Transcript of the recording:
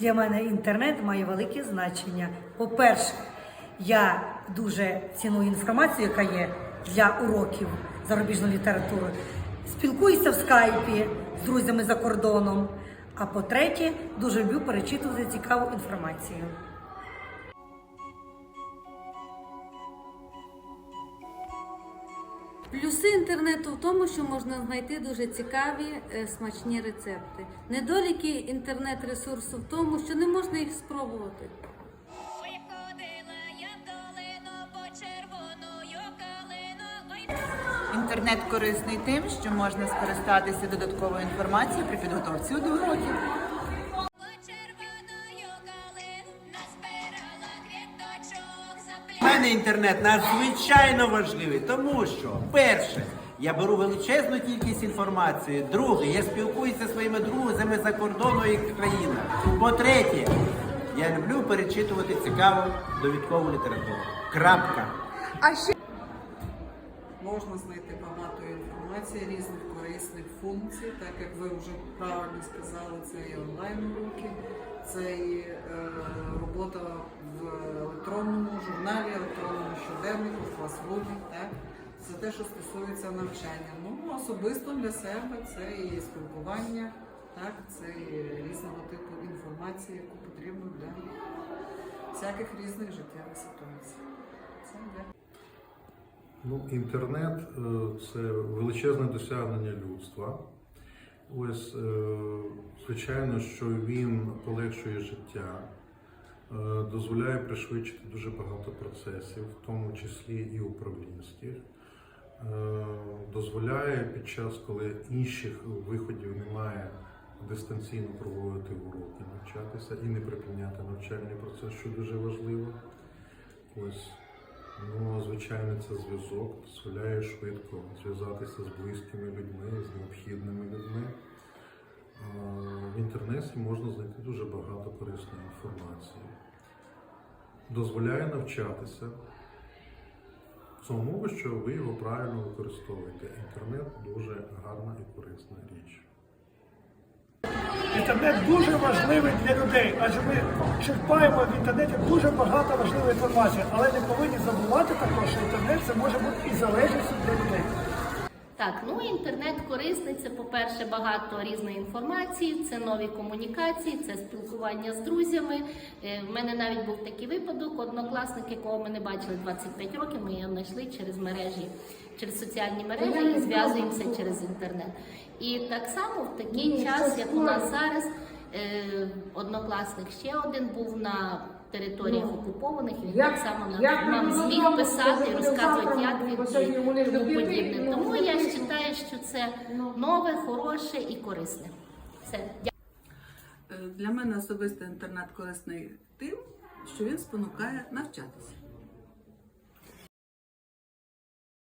Для мене інтернет має велике значення. По-перше, я дуже ціную інформацію, яка є для уроків зарубіжної літератури. Спілкуюся в скайпі з друзями за кордоном. А по-третє, дуже люблю перечитувати цікаву інформацію. Плюси інтернету в тому, що можна знайти дуже цікаві е, смачні рецепти. Недоліки інтернет-ресурсу в тому, що не можна їх спробувати. Інтернет корисний тим, що можна скористатися додатковою інформацією при підготовці до уроків. У мене інтернет надзвичайно важливий, тому що перше. Я беру величезну кількість інформації. Друге, я спілкуюся зі своїми друзями за кордону і країни. По-третє, я люблю перечитувати цікаву довідкову літературу. Крапка. А ще Можна знайти багато інформації, різних корисних функцій, так як ви вже правильно сказали, це і онлайн-уроки, це і е, робота в щоденнику, так? Це те, що стосується навчання. Ну, особисто для себе це і спілкування, так? це і різного типу інформації, яку потрібно для всяких різних життєвих ситуацій. Це для Ну, інтернет е, це величезне досягнення людства. Ось, е, звичайно, що він полегшує життя, дозволяє пришвидшити дуже багато процесів, в тому числі і управлінських. Е, Дозволяє під час, коли інших виходів немає, дистанційно проводити уроки, навчатися і не припиняти навчальний процес, що дуже важливо. Ось Ну, звичайно, це зв'язок дозволяє швидко зв'язатися з близькими людьми, з необхідними інтернеті можна знайти дуже багато корисної інформації. Дозволяє навчатися. Умови, що ви його правильно використовуєте. Інтернет дуже гарна і корисна річ. Інтернет дуже важливий для людей, адже ми черпаємо в інтернеті дуже багато важливої інформації, але не повинні забувати також, що інтернет це може бути і залежністю для людей. Так, ну інтернет корисний. Це, по-перше, багато різної інформації, це нові комунікації, це спілкування з друзями. Е, В мене навіть був такий випадок. Однокласник, якого ми не бачили 25 років, ми його знайшли через мережі, через соціальні мережі і зв'язуємося через інтернет. І так само в такий час, як у нас зараз, е, однокласник ще один був на територіях окупованих, і він так само нам, нам зміг писати, розказувати, як він і тому подібне. Тому я вважаю, що це нове, хороше і корисне. Все. Е, Для мене особисто інтернет корисний тим, що він спонукає навчатися.